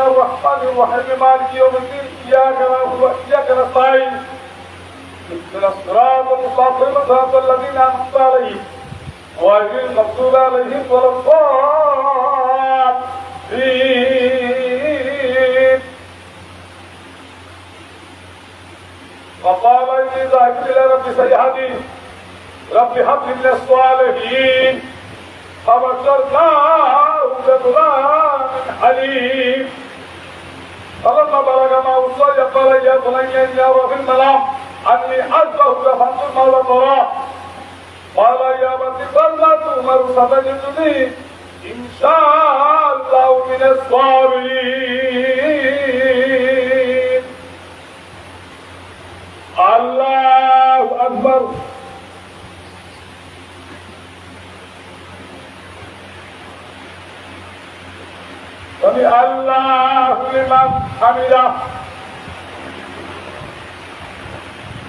وقنا واحفظه وحل مالك يوم الدين إياك نعبد وإياك نستعين اهدنا الصراط المستقيم صراط الذين أنعمت عليهم غير المغضوب عليهم ولا الضالين فقال إني ذاهب إلى ربي سيحدي رب هب لي من الصالحين فبشرناه সালাম আমি আজবাহুকা ফাতুল মাওলা করা মাওলা ইয়াবাতি বাল্লা তোমার সাথে যদি ইনশাআল্লাহ মিনে সাবিরিন আল্লাহু আকবার আমি আল্লাহ হামিদা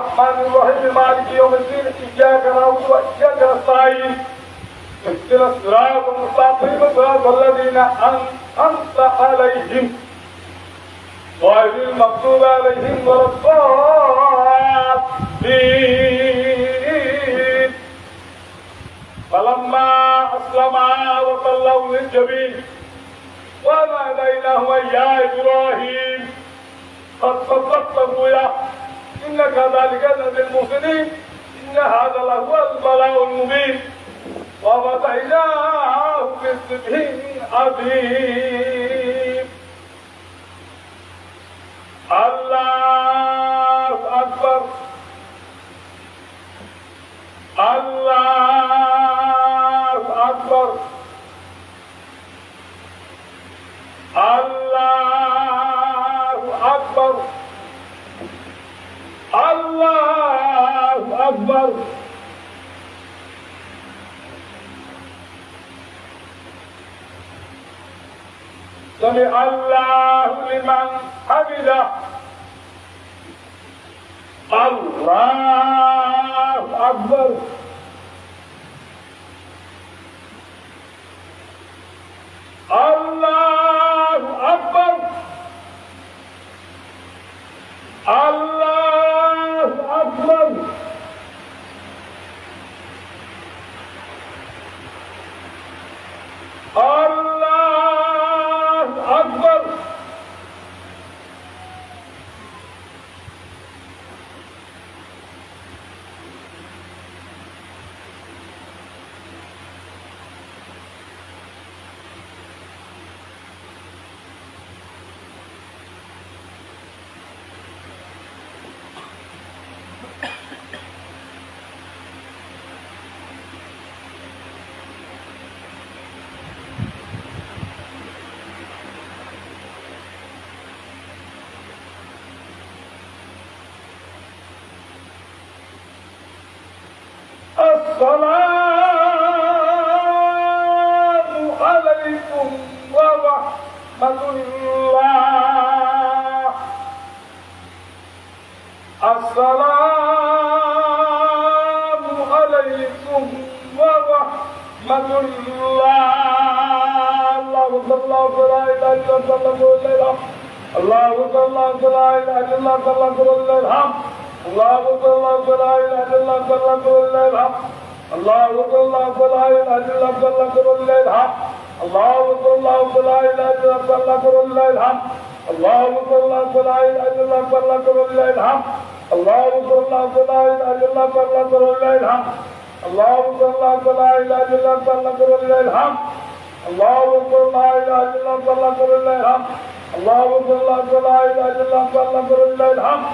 الرحمن الرحيم مالك يوم الدين إياك نعبد وإياك نستعين اهدنا الصراط المستقيم صراط الذين انت عليهم غير المغضوب عليهم ولا الضالين فلما أسلما وصلوا للجبين وناديناه يا إبراهيم قد صدقت الرؤيا إن كذلك نجزي المحسنين إن هذا لهو البلاء المبين وفتحناه بالذبح عظيم আকবর তবে আল্লাহ লিমান হামিদা আল্লাহ আকবর السلام عليكم ورحمة الله السلام عليكم ورحمة الله اللهم صل وسلم لا إله إلا الله اللهم صل وسلم لا إله إلا الله اللهم صل وسلم لا إله إلا الله اللهم صل وسلم لا إله إلا الله اللهم صل وسلم لا إله إلا الله الله اكبر الله اكبر لا اله الا الله الله اكبر لله الحمد الله اكبر الله اكبر لا اله الا الله الله اكبر لله الحمد الله اكبر الله اكبر لا اله الا الله الله اكبر لله الحمد الله اكبر الله اكبر لا اله الا الله الله اكبر لله الحمد الله اكبر الله اكبر لا اله الا الله الله اكبر لله الحمد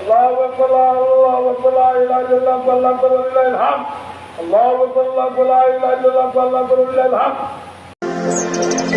الله اكبر لا اله الا الله الله اكبر لله الحمد الله اكبر الله اكبر لا اله الا الله الله اكبر لله الحمد الله اكبر الله اكبر لا اله الا الله الله اكبر لله الحمد الله اكبر الله لا اله الا الله الله الحق